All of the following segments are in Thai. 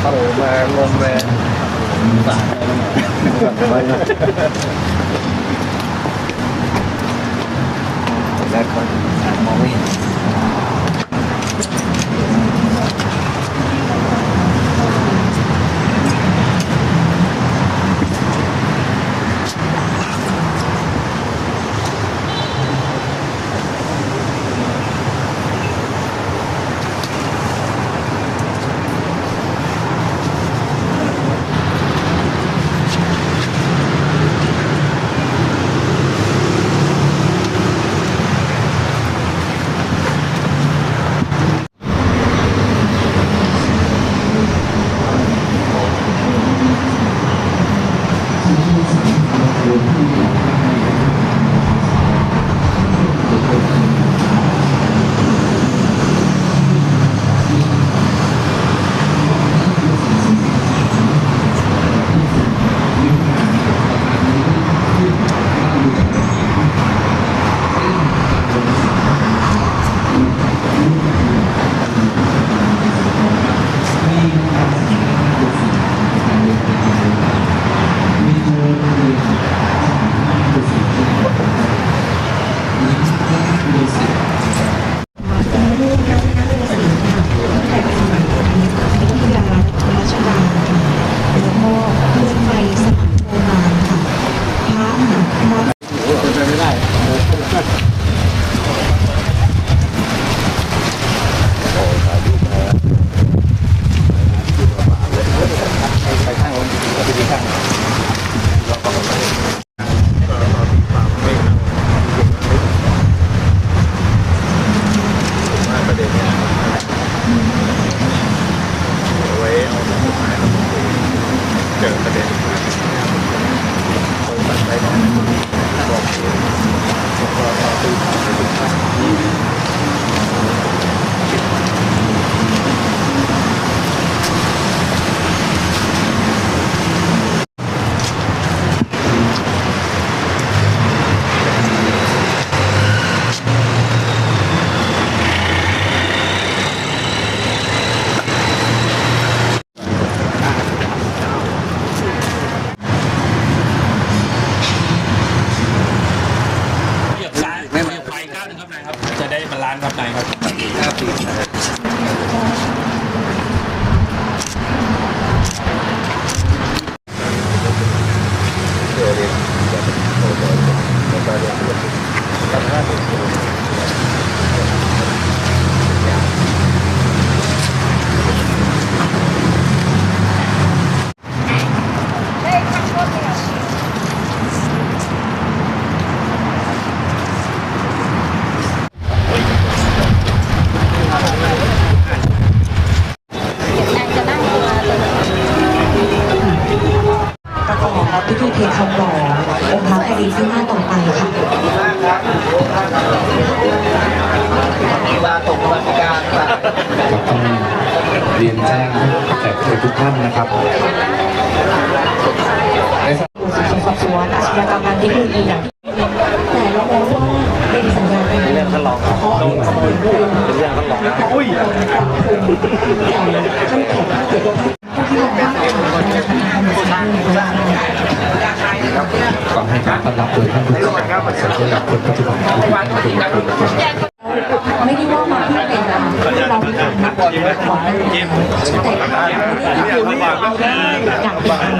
เข้าแรงลมแรงสายอะไรเนี่ยแล้วคนมองไม่เห็น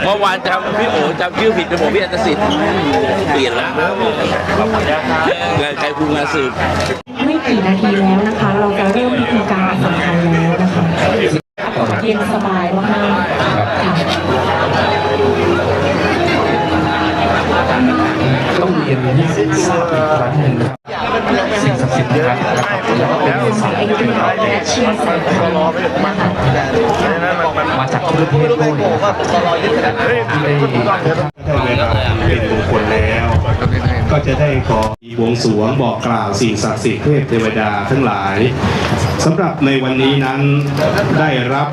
เมื่อวานจำพี่โอจำชื่อผิดจนผมพี่อัตสิทธิ์เปลี่ยนละงานใครคุณงาสืบไม่กี่นาทีแล้วนะคะ เราจะเริ่มพิธีการสำคัญแล้วนะคะเย็นสบายมากต้องเรียนให้ทราบอีกครั้งหนึ่ง สิ่งศักดิ์สิทธิ์นะครับแล้วก็เป็นสายที่เรามาจากทั่วประเทศด้วยนที่ได้เป็นมงคลแล้วก็จะได้ขอมีวงสวงบอกกล่าวสิ่งศักดิ์สิทธิ์เทพเทวดาทั้งหลายสำหรับในวันนี้นั้นได้รับ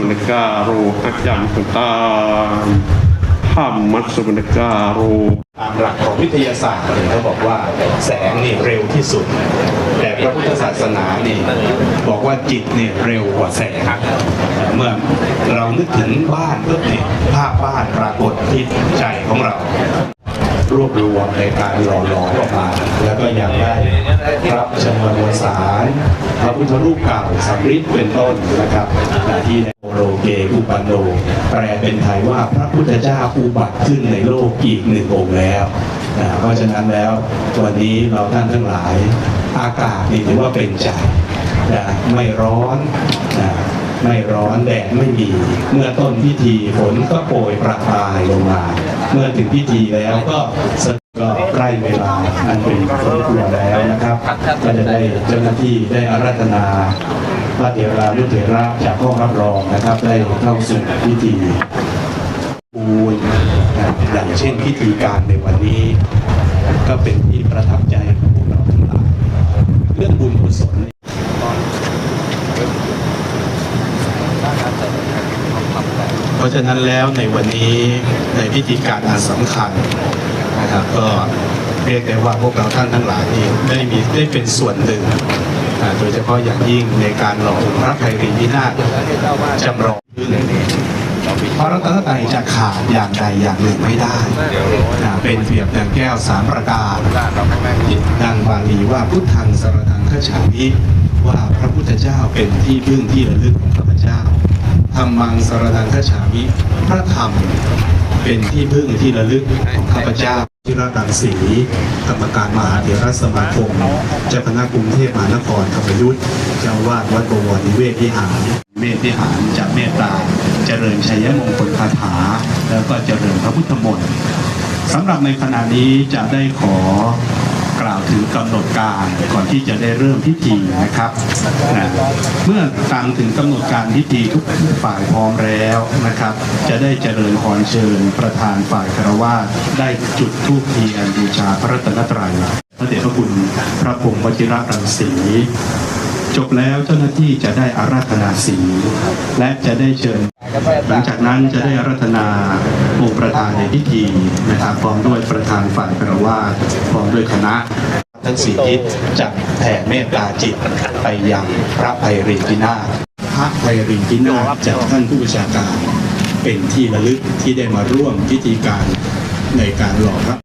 สุนกาโรหักจำทันตาห้ามมัดสุนกาโรตามหลักของวิทยาศาสตร์เนี่ยเขาบอกว่าแสงนี่เร็วที่สุด แต่พระพุทธศาสนานี่บอกว่าจิตเนี่ยเร็วกว่าแสงเมื่อเรานึกถึงบ้านก็เนี่ยภาพบ้านปรากฏที่ใจของเรา รวบรวมในการหล่อหลอมออกมาแล้วก็ยังได้พระชนวนมวลสารพระพุทธรูปเก่าสัมฤทธิ์เป็นต้นนะครับที่ในโอโรเกอุปันโนแปลเป็นไทยว่าพระพุทธเจ้าอุบัติขึ้นในโลกอีกหนึ่งองค์แล้วนะเพราะฉะนั้นแล้ววันนี้เราท่านทั้งหลายอากาศนี่ถือว่าเป็นใจนะไม่ร้อนนะไม่ร้อนแดดไม่มี เมื่อต้นพิธีฝนก็โปรยประปรายลงมา เมื่อถึงพิธีแล้วก็สก็ใกล้เวลาอันเป็นสมควรแล้วนะครับ ก็จะได้เจ้าหน้าที่ได้อาราธนาพระเถรานุเถระจากห้องรับรองนะครับ ได้เข้าสู่พิธีบูญนอย่างเช่นพิธีการในวันนี้ ก็เป็นที่ประทับใจของพวกเราทั้งหลายเรื่องบุญกุศล เพราะฉะนั้นแล้วในวันนี้ในพิธีการอันสำคัญนะครับก็เรียกได้ว่าพวกเราท่านทั้งหลายนี้ได้มีได้เป็นส่วนหนึ่ง โดยเฉพาะอย่างยิ่งในการหล่อองค์พระไพรีวินาศจำลองขึ้นเพราะรัตนตรัยจะขาดอย่างใดอย่างหนึ่งไม่ได้ เป็นเปรียบดังแก้วสามประการดังบาลีว่าพุทธังสรนังขฉามิว่าพระพุทธเจ้าเป็นที่พึ่งที่ระลึกของข้าพเจ้า ธรรมังสรนังคฉามิพระธรรมเป็นที่พึ่งที่ระลึกของข้าพเจ้าที่รดังศรีกรรมการมหาเถรสมาคมเจ้าคณะกรุงเทพมหานครธรรมยุทธ์เจ้าวาดวัดบวรนิเวศวิหารเมตวิหารจะเมตตาเจริญชัยมงคลคาถา แล้วก็เจริญพระพุทธมนต์สำหรับในขณะนี้จะได้ขอ ถึงกำหนดการก่อนที่จะได้เริ่มพิธีนะครับนะเมื่อตามถึงกำหนดการพิธีทุกฝ่ายพร้อมแล้วนะครับ จะได้เจริญพรเชิญประธานฝ่ายคารวะได้จุดธูปเทียนบูชาพระรัตนตรัยพระเดชพระคุณพระพรหมวชิระรังสีจบแล้วเจ้าหน้าที่จะได้อาราธนาศีลและจะได้เชิญ หลังจากนั้นจะได้ราธนาองค์ประธานในพิธีนะครับพร้อมด้วยประธานฝ่ายคารวาพร้อมด้วยคณะทั้งสี่ทิศจะแผ่เมตตาจิตไปยังพระไพรีพินาพระไพรีพินาจากท่านผู้บัญชาการ เป็นที่ระลึกที่ได้มาร่วมพิธีการในการหล่อพระ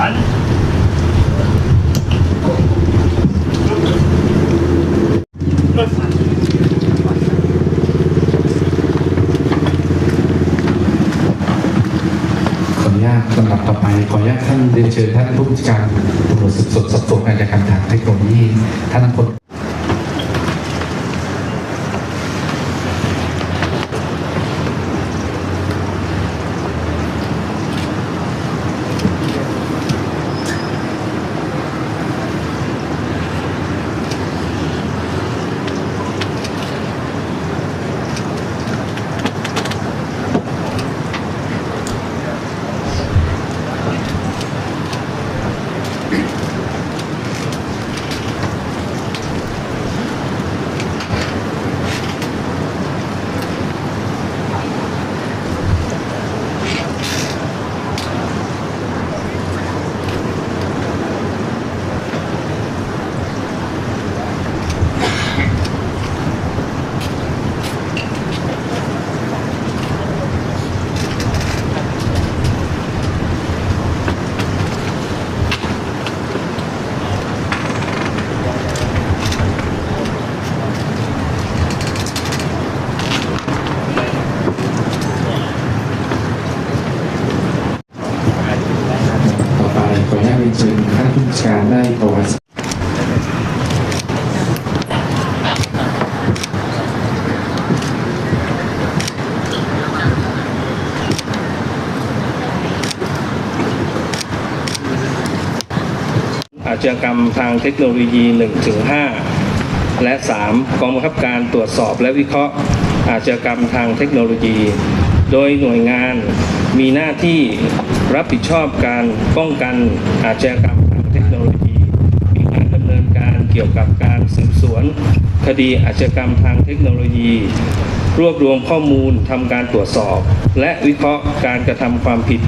ขออนุญาตลำดับต่อไป ขออนุญาตท่าน เรียนเชิญท่านผู้บัญชาการตำรวจสืบสวนสอบสวนกาชญากระทำทางเทคโนโลยีท่านพล ต่อไปขออนุญาตเรียนเชิญท่านผู้บัญชาการได้ประวัติ อาชญากรรมทางเทคโนโลยี 1-5 และ 3. กองบังคับการตรวจสอบและวิเคราะห์ อาชญากรรมทางเทคโนโลยี โดยหน่วยงานมีหน้าที่รับผิดชอบการป้องกันอาชญากรรมทางเทคโนโลยี มีการดำเนินการเกี่ยวกับการสืบสวน คดีอาชญากรรมทางเทคโนโลยี รวบรวมข้อมูลทำการตรวจสอบ และวิเคราะห์การกระทำความผิด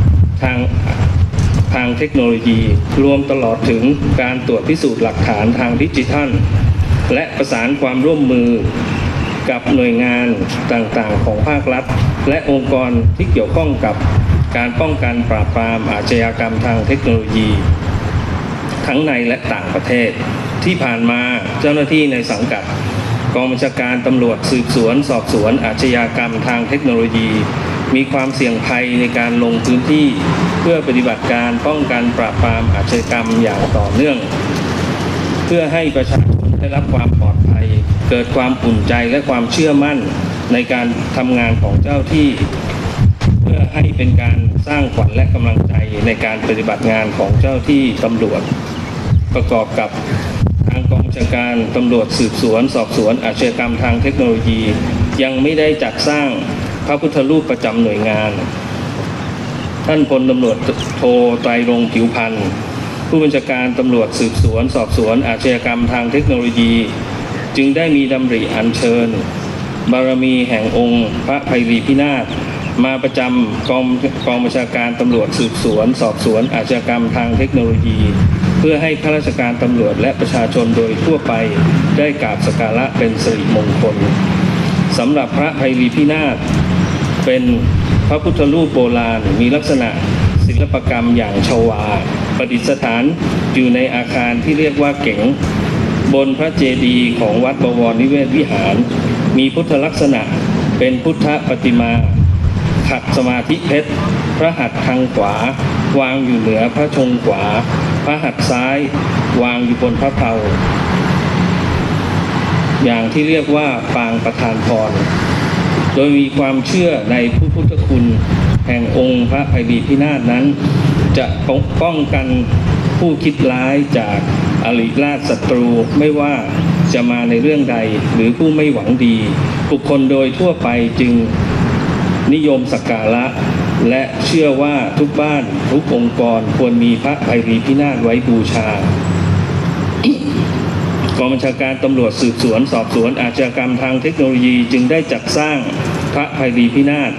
ทาง ทางเทคโนโลยี รวมตลอดถึงการตรวจพิสูจน์หลักฐานทางดิจิทัล และประสานความร่วมมือกับหน่วยงานต่างๆ ของภาครัฐ และองค์กรที่เกี่ยวข้องกับการป้องกันปราบปรามอาชญากรรมทางเทคโนโลยี ทั้งในและต่างประเทศ ที่ผ่านมาเจ้าหน้าที่ในสังกัด กองบัญชาการตำรวจสืบสวน สอบสวนอาชญากรรมทางเทคโนโลยี มีความเสี่ยงภัยในการลงพื้นที่ เพื่อปฏิบัติการป้องกันปราบปรามอาชญากรรมอย่างต่อเนื่อง เพื่อให้ประชาชนได้รับความปลอดภัย เกิดความอุ่นใจและความเชื่อมั่นในการทำงานของเจ้าที่ เพื่อให้เป็นการสร้างขวัญและกำลังใจในการปฏิบัติงานของเจ้าที่ตำรวจ ประกอบกับทางกองบัญชาการตำรวจสืบสวน สอบสวนอาชญากรรมทางเทคโนโลยี ยังไม่ได้จัดสร้าง พระพุทธรูปประจำหน่วยงาน ท่านพลตำรวจโทไตรรงผิวพันธ์ผู้บัญชาการตำรวจสืบสวน สอบสวน อาชญากรรมทางเทคโนโลยี จึงได้มีดำริอัญเชิญ บารมีแห่งองค์พระไพรีพินาศมาประจำกองกองบัญชาการตำรวจสืบสวน สอบสวน อาชญากรรมทางเทคโนโลยี เพื่อให้ข้าราชการตำรวจและประชาชนโดยทั่วไปได้กราบสักการะเป็นสิริมงคลสำหรับพระไพรีพินาศ เป็นพระพุทธรูปโบราณมีลักษณะศิลปกรรมอย่างชวา ประดิษฐานอยู่ในอาคารที่เรียกว่าเก๋ง บนพระเจดีย์ของวัดบวรนิเวศวิหาร มีพุทธลักษณะเป็นพุทธปฏิมา ขัดสมาธิเพชร พระหัตถ์ทางขวา วางอยู่เหนือพระชงขวา พระหัตถ์ซ้าย วางอยู่บนพระเพลาอย่างที่เรียกว่าปางประธานพร โดยมีความเชื่อในผู้พุทธคุณแห่งองค์พระภัยรีพินาศนั้น จะปกป้องกันผู้คิดร้ายจากอริราชศัตรูไม่ว่าจะมาในเรื่องใดหรือผู้ไม่หวังดี บุคคลโดยทั่วไปจึงนิยมสักการะ และเชื่อว่าทุกบ้านทุกองค์กรควรมีพระภัยรีพินาศไว้บูชา กองบัญชาการตำรวจสืบสวน สอบสวนอาชญากรรมทางเทคโนโลยีจึงได้จัดสร้างพระภัยรีพินาศ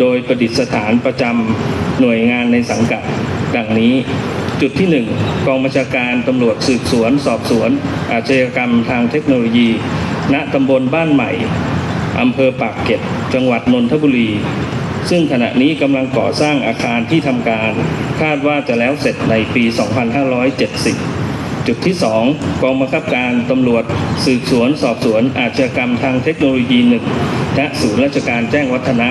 โดยประดิษฐานประจำหน่วยงานในสังกัด ดังนี้ จุดที่ 1 กองบัญชาการตำรวจสืบสวน สอบสวน อาชญากรรมทางเทคโนโลยี ณตำบลบ้านใหม่อำเภอปากเกร็ดจังหวัดนนทบุรี ซึ่งขณะนี้กำลังก่อสร้างอาคารที่ทำการ คาดว่าจะแล้วเสร็จในปี 2570 จุดที่ 2 กองบังคับการตำรวจสืบสวนสอบสวนอาชญากรรมทางเทคโนโลยีหนึ่งณศูนย์ราชการแจ้งวัฒนะ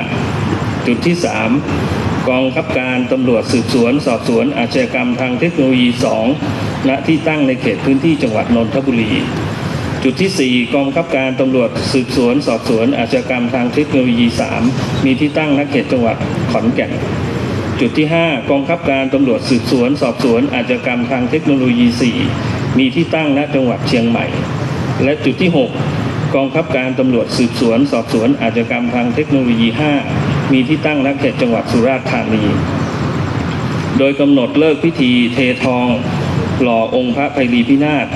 จุดที่ 3 กองบังคับการตำรวจสืบสวนสอบสวนอาชญากรรมทางเทคโนโลยี 2 ณที่ตั้งในเขตพื้นที่จังหวัดนนทบุรี จุดที่ 4 กองบังคับการตำรวจสืบสวนสอบสวนอาชญากรรมทางเทคโนโลยี 3 มีที่ตั้งณเขตจังหวัดขอนแก่น จุดที่ 5 กองคับการตำรวจสืบสวน สอบสวนอาชญากรรมทางเทคโนโลยี 4 มีที่ตั้งณจังหวัดเชียงใหม่ และจุดที่ 6 กองบังคับการตำรวจสืบสวน สอบสวนอาชญากรรมทางเทคโนโลยี 5 มีที่ตั้งณเขตจังหวัดสุราษฎร์ธานี โดยกำหนดเลิกพิธีเททอง หล่อองค์พระไพรีพินาศ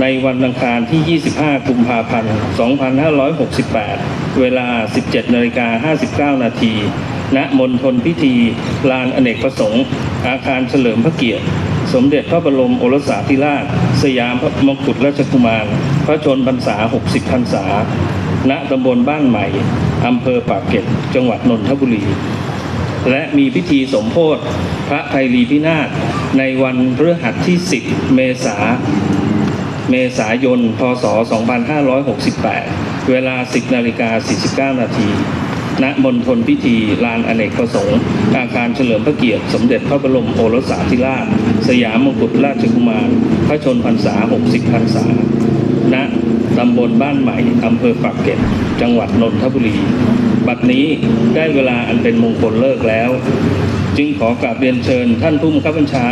ในวันอังคารที่ 25 กุมภาพันธ์ 2568 เวลา 17นาฬิกา59 นาที ณมณฑลพิธีลานอเนกประสงค์ อาคารเฉลิมพระเกียรติ สมเด็จพระบรมโอรสาธิราช สยามพระมงกุฎราชกุมาร พระชนพรรษา 60พรรษา ณตำบลบ้านใหม่อำเภอปากเกร็ดจังหวัดนนทบุรี และมีพิธีสมโพธิพระไพรีพินาศในวันพฤหัสที่ 10 เมษาเมษายน พศ 2568 เวลา 10นาฬิกา49 นาที ณมณฑลพิธีลานอเนกประสงค์อาคารเฉลิมพระเกียรติสมเด็จพระบรมโอรสาธิราช สยามมงกุฎราชกุมาร พระชนพรรษา 60พรรษา ณตำบลบ้านใหม่อำเภอปากเกร็ดจังหวัดนนทบุรี บัดนี้ได้เวลาอันเป็นมงคลเลิกแล้ว จึงขอกราบเรียนเชิญท่านผู้บังคับบัญชา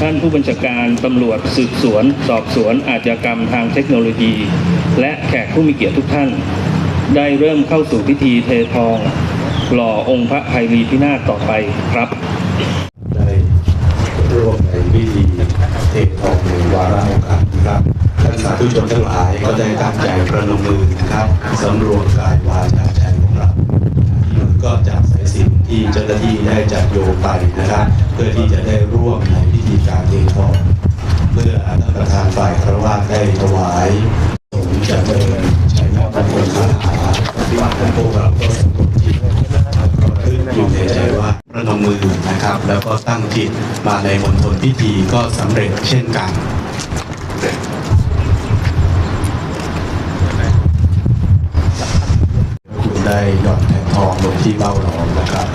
ท่านผู้บัญชาการตำรวจสืบสวน สอบสวนอาชญากรรมทางเทคโนโลยี และแขกผู้มีเกียรติทุกท่าน ได้เริ่มเข้าสู่พิธีเททอง หล่อองค์พระไพรีพินาศต่อไปครับ ได้ร่วมในพิธีเททองในวาระโอกาสนะครับท่านสาธุชนทั้งหลายก็ได้ตั้งใจประนมมือนะครับสำรวมกายวาจาใจของเราที่มือก็จับสายสินที่เจ้าหน้าที่ได้จัดโยงไปนะครับ เพื่อที่จะได้ร่วมในพิธีการเททองเมื่อท่านประธานฝ่ายครวะได้ถวายสงฆ์จะเดินใช้นา มงคลคาถาที่ว่าพวกเราก็สมทบจิตก็ขึ้นอยู่ในใจว่าประนมมือนะครับ แล้วก็ตั้งจิตมาในมณฑลพิธีก็สำเร็จเช่นกันคุณได้หย่อนแทนทองลงที่เบ้าหลอมนะครับ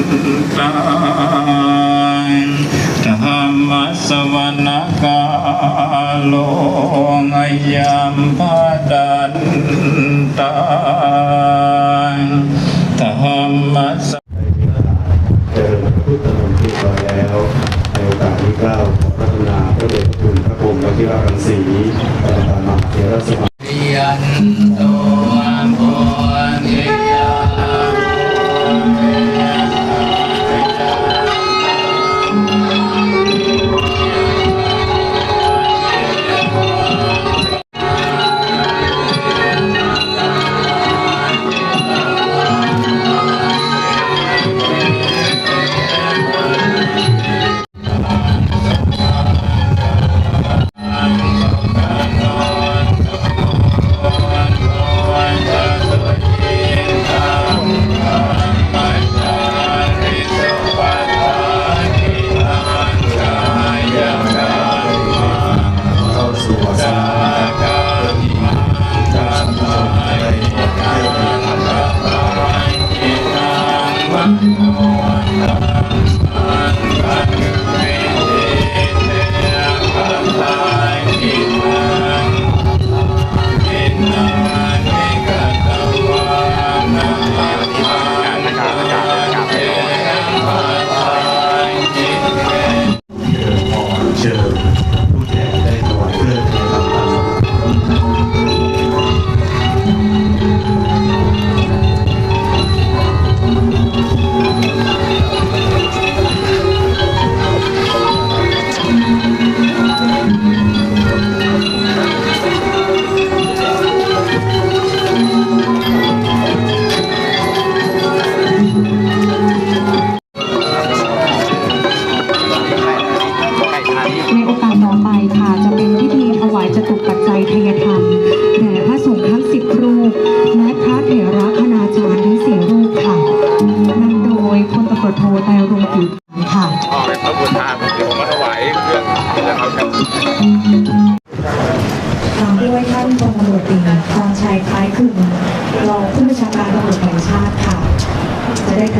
ตังธรรมสวรกาโลยัมพดันตังธรรมสเจริญพระพุทธมนต์ที่ต่อแล้วในโอกาสที่เก้าพระกรุณาพระเดชพระคุณพระพรหมวชิรรังสีประธานมหาเถรสมายันโต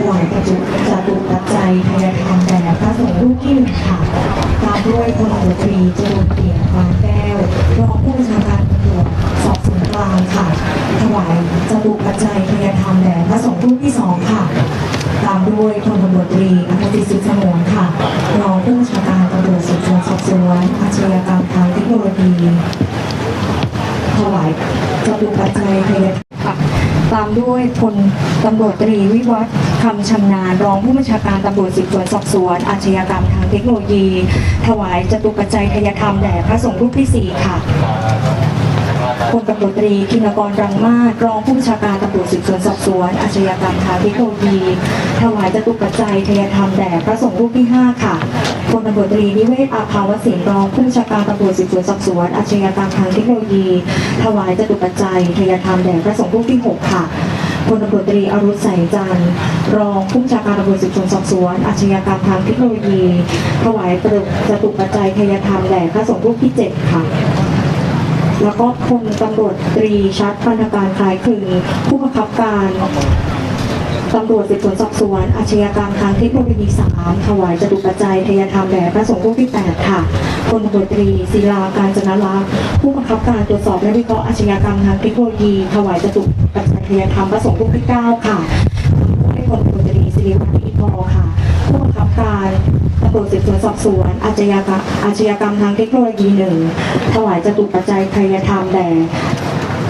วายประจุจตุปัจจัยทายธรรมแด่พระสงฆ์รูปที่หนึ่งค่ะ ตามด้วยพลตรี จรุนเกียรติวางแก้วรองผู้บัญชาการตำรวจสอบสวนกลางค่ะ ถวายจตุปัจจัยทายธรรมแด่พระสงฆ์รูปที่สองค่ะ ตามด้วยพลตำรวจตรีอภิสิทธิ์สงวนค่ะ รองผู้บัญชาการตำรวจสืบสวนสอบสวนอาชญากรรมทางเทคโนโลยี ถวายจตุปัจจัยทายค่ะตามด้วยพลตำรวจตรีวิวัฒน์คำชำนาญรองผู้บัญชาการตำรวจสืบสวนสอบสวน อาชญากรรมทางเทคโนโลยี ถวายจตุปัจจัยทายธรรมแด่พระสงฆ์รูปที่สี่ค่ะพลตำรวจตรีคินกรรังมาศรองผู้บัญชาการตำรวจสืบสวนสอบสวน อาชญากรรมทางเทคโนโลยี ถวายจตุปัจจัยทายธรรมแด่พระสงฆ์รูปที่ห้าค่ะ พลตำรวจตรีนิเวศอาภาวศินรองผู้บัญชาการตำรวจสืบสวนสอบสวนอาชญากรรมทางเทคโนโลยี ถวายจตุปัจจัยทยธรรมแด่พระสงฆ์รูปที่หกค่ะพลตำรวจตรีอรุณแสงจันทร์รองผู้บัญชาการตำรวจสืบสวนสอบสวนอาชญากรรมทางเทคโนโลยี ถวายจตุปัจจัยทยธรรมแด่พระสงฆ์รูปที่เจ็ดค่ะแล้วก็พลตำรวจตรีชัดพันธการคล้ายคลึงผู้บังคับการ ตำรวจสืบสวนสอบสวนอาชญากรรมทางเทคโนโลยีสามถวายจตุปัจจัยทยธรรมแด่พระสงฆ์รูปที่แปดค่ะพลตำรวจตรีศิลาการจนรักษ์ผู้บังคับการตรวจสอบและวิเคราะห์อาชญากรรมทางเทคโนโลยีถวายจตุปัจจัยทยธรรมพระสงฆ์รูปที่เก้าค่ะให้พลตำรวจตรีศิริวัฒน์อินทร์ค่ะ ผู้บังคับการตำรวจสืบสวนสอบสวนอาชญากรรมอาชญากรรมทางเทคโนโลยีหนึ่งถวายจตุปัจจัยทยธรรมแด่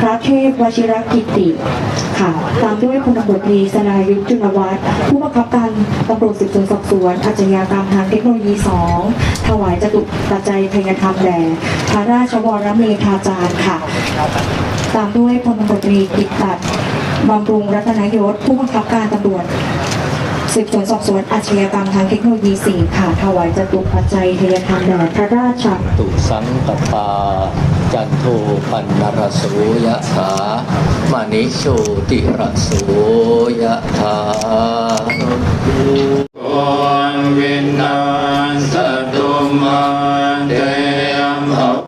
พระเทพวชิรกิติค่ะตามด้วยพลตำรวจตรีสนายุทธจุลวัฒน์ผู้บังคับการตำรวจสืบสวนสอบสวนอาชญากรรมทางเทคโนโลยีสองถวายจตุปัจจัยทายธรรมแด่พระราชวรเมธาจารย์ค่ะ ตามด้วยพลตำรวจตรีกิตตัดบำรุงรัตนยศผู้บังคับการตำรวจสืบสวนสอบสวนอาชญากรรมทางเทคโนโลยีสี่ค่ะถวายจตุปัจจัยทยธรรมแด่พระราชตุสังกปา จันโทปันนรสูยะถามานิโชติรสูยะถาอนวินานสตุมาเตมหก